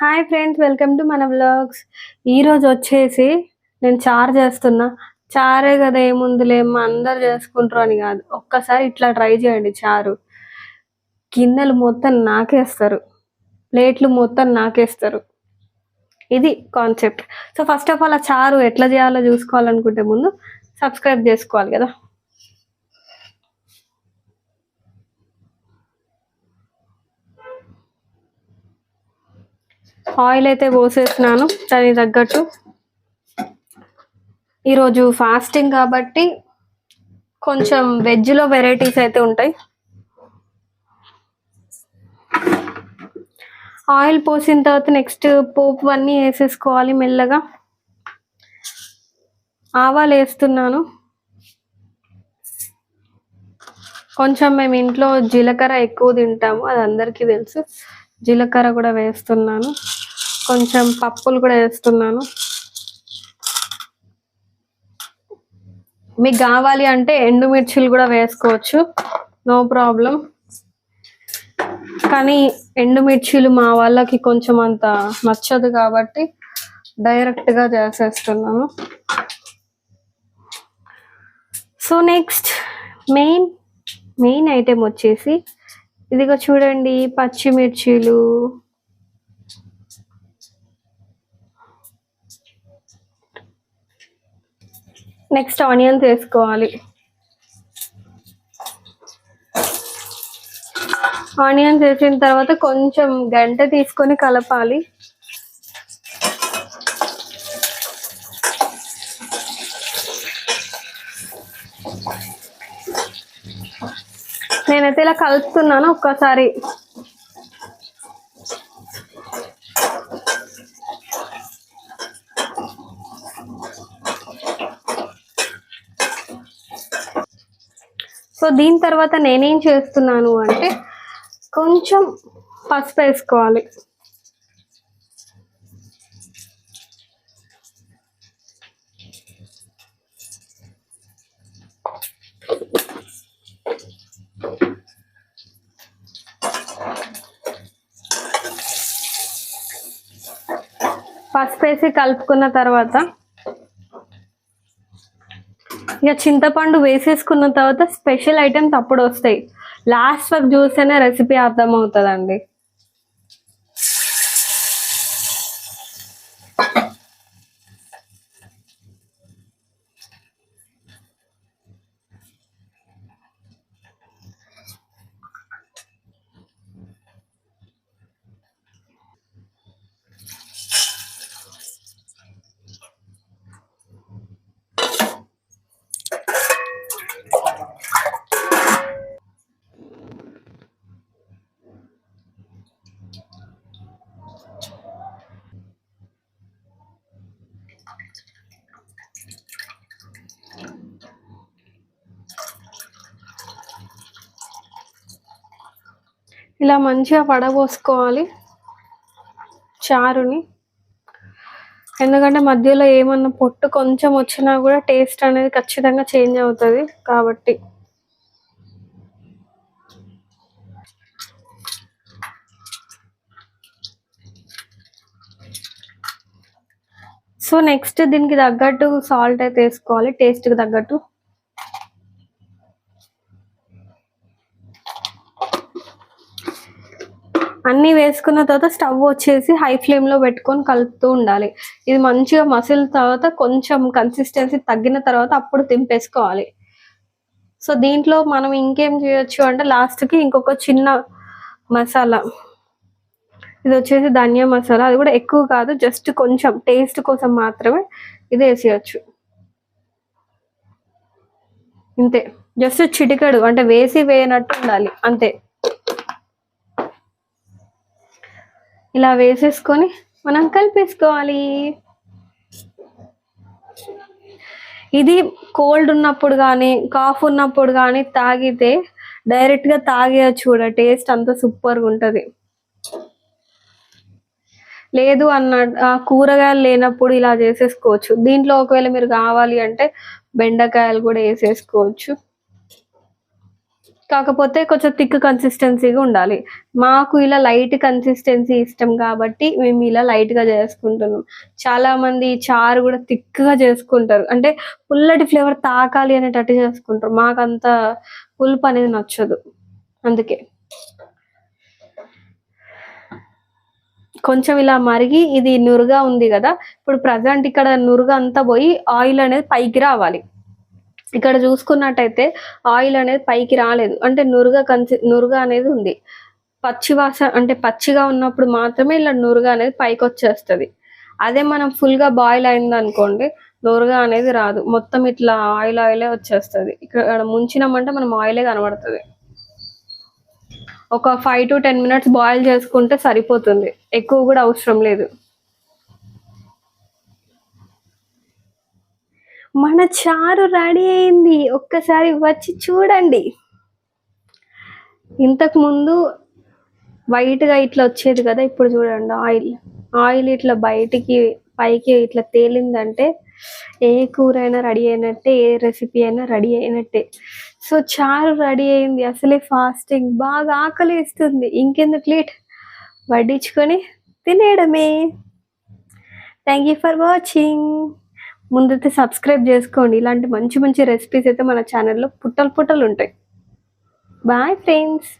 Hi friends welcome to మన blogs ఈరోజు వచ్చేసి నేను చారు చేస్తున్నా. చారే కదా ఏముందిలే మా అందరు చేసుకుంటారు అని కాదు. ఒక్కసారి ఇట్లా ట్రై చేయండి చారు. గిన్నెలు మొత్తం నాకేస్తారు. ప్లేట్లు మొత్తం నాకేస్తారు. ఇది concept so first of all ఆ చారు ఎట్లా చేయాలో చూసుకోవాలనుకుంటే ముందు సబ్స్క్రైబ్ చేసుకోవాలి కదా. ఆయిల్ అయితే పోసేసినాను దానికి తగ్గట్టు. ఈరోజు ఫాస్టింగ్ కాబట్టి కొంచెం వెజ్లో వెరైటీస్ అయితే ఉంటాయి. ఆయిల్ పోసిన తర్వాత నెక్స్ట్ పోపు అన్నీ వేసేసుకోవాలి మెల్లగా. ఆవాలు వేస్తున్నాను. కొంచెం మేము ఇంట్లో జీలకర్ర ఎక్కువ తింటాము అది అందరికీ తెలుసు. జీలకర్ర కూడా వేస్తున్నాను. కొంచెం పప్పులు కూడా వేస్తున్నాను. మీకు కావాలి అంటే ఎండుమిర్చిలు కూడా వేసుకోవచ్చు. No problem. కానీ ఎండుమిర్చిలు మా వాళ్ళకి కొంచెం అంత నచ్చదు కాబట్టి డైరెక్ట్గా చేసేస్తున్నాను. So next main main item వచ్చేసి ఇదిగో చూడండి పచ్చిమిర్చీలు. నెక్స్ట్ ఆనియన్స్ వేసుకోవాలి ఆనియన్స్ వేసిన తర్వాత కొంచెం గంట తీసుకొని కలపాలి. నేనైతే ఇలా కలుపుతున్నాను ఒక్కసారి. సో దీని తర్వాత నేనేం చేస్తున్నాను అంటే కొంచెం పసుపు వేసుకోవాలి. పసుపు వేసి కలుపుకున్న తర్వాత ఇక చింతపండు వేసేసుకున్న తర్వాత స్పెషల్ ఐటమ్స్ అప్పుడు వస్తాయి. లాస్ట్ వరకు చూస్తేనే రెసిపీ అర్థమవుతుందండి. ఇలా మంచిగా పడబోసుకోవాలి చారుని. ఎందుకంటే మధ్యలో ఏమన్నా పొట్టు కొంచెం వచ్చినా కూడా టేస్ట్ అనేది ఖచ్చితంగా చేంజ్ అవుతుంది కాబట్టి. సో నెక్స్ట్ దీనికి తగ్గట్టు సాల్ట్ అయితే వేసుకోవాలి టేస్ట్కి తగ్గట్టు. అన్నీ వేసుకున్న తర్వాత స్టవ్ వచ్చేసి హై ఫ్లేమ్లో పెట్టుకొని కలుపుతూ ఉండాలి. ఇది మంచిగా మసిల్ తర్వాత కొంచెం కన్సిస్టెన్సీ తగ్గిన తర్వాత అప్పుడు తింపేసుకోవాలి సో దీంట్లో మనం ఇంకేం చేయొచ్చు అంటే లాస్ట్కి ఇంకొక చిన్న మసాలా. ఇది వచ్చేసి ధనియా మసాలా. అది కూడా ఎక్కువ కాదు జస్ట్ కొంచెం టేస్ట్ కోసం మాత్రమే ఇది వేసేయచ్చు. అంతే జస్ట్ చిటికడు అంటే వేసి వేయనట్టు ఉండాలి. అంతే. ఇలా వేసేసుకొని మనం కలిపేసుకోవాలి. ఇది కోల్డ్ ఉన్నప్పుడు కానీ కాఫ్ ఉన్నప్పుడు కానీ తాగితే డైరెక్ట్గా తాగేయచ్చు కూడా టేస్ట్ అంత సూపర్గా ఉంటుంది. లేదు అన్న ఆ కూరగాయలు లేనప్పుడు ఇలా చేసేసుకోవచ్చు. దీంట్లో ఒకవేళ మీరు కావాలి అంటే బెండకాయలు కూడా వేసేసుకోవచ్చు. కాకపోతే కొంచెం థిక్ కన్సిస్టెన్సీగా ఉండాలి. మాకు ఇలా లైట్ కన్సిస్టెన్సీ ఇష్టం కాబట్టి మేము ఇలా లైట్గా చేసుకుంటున్నాం. చాలా మంది చారు కూడా థిక్గా చేసుకుంటారు. అంటే పుల్లటి ఫ్లేవర్ తాకాలి అనేటట్టు చేసుకుంటారు. మాకంత పులుపు అనేది నచ్చదు. అందుకే. కొంచెం ఇలా మరిగి ఇది నురుగా ఉంది కదా ఇప్పుడు ప్రజెంట్ ఇక్కడ నురుగా అంతా పోయి ఆయిల్ అనేది పైకి రావాలి. ఇక్కడ చూసుకున్నట్టయితే ఆయిల్ అనేది పైకి రాలేదు. అంటే నురుగ కన్సి నురుగా అనేది ఉంది. పచ్చివాస అంటే పచ్చిగా ఉన్నప్పుడు మాత్రమే ఇలా నురుగ అనేది పైకి వచ్చేస్తుంది. అదే మనం ఫుల్గా బాయిల్ అయింది అనుకోండి నురుగా అనేది రాదు. మొత్తం ఇట్లా ఆయిల్ ఆయిలే వచ్చేస్తుంది. ఇక్కడ ముంచినామంటే మనం ఆయిలే కనబడుతుంది. ఒక five to ten minutes boil చేసుకుంటే సరిపోతుంది. ఎక్కువ కూడా అవసరం లేదు. మన చారు రెడీ అయింది. ఒక్కసారి వచ్చి చూడండి. ఇంతకు ముందు వైట్గా ఇట్లా వచ్చేది కదా ఇప్పుడు చూడండి ఆయిల్ ఆయిల్ ఇట్లా బయటికి పైకి ఇట్లా తేలిందంటే ఏ కూర అయినా రెడీ అయినట్టే ఏ రెసిపీ అయినా రెడీ అయినట్టే. సో చారు రెడీ అయింది. అసలే ఫాస్టింగ్ బాగా ఆకలి ఇస్తుంది ఇంకెందుకు లేట్ వడ్డించుకొని తినేయడమే. థ్యాంక్ యూ ఫర్ వాచింగ్ ముందైతే సబ్స్క్రైబ్ చేసుకోండి. ఇలాంటి మంచి మంచి రెసిపీస్ అయితే మన ఛానల్లో పుట్టలు పుట్టలు ఉంటాయి. Bye friends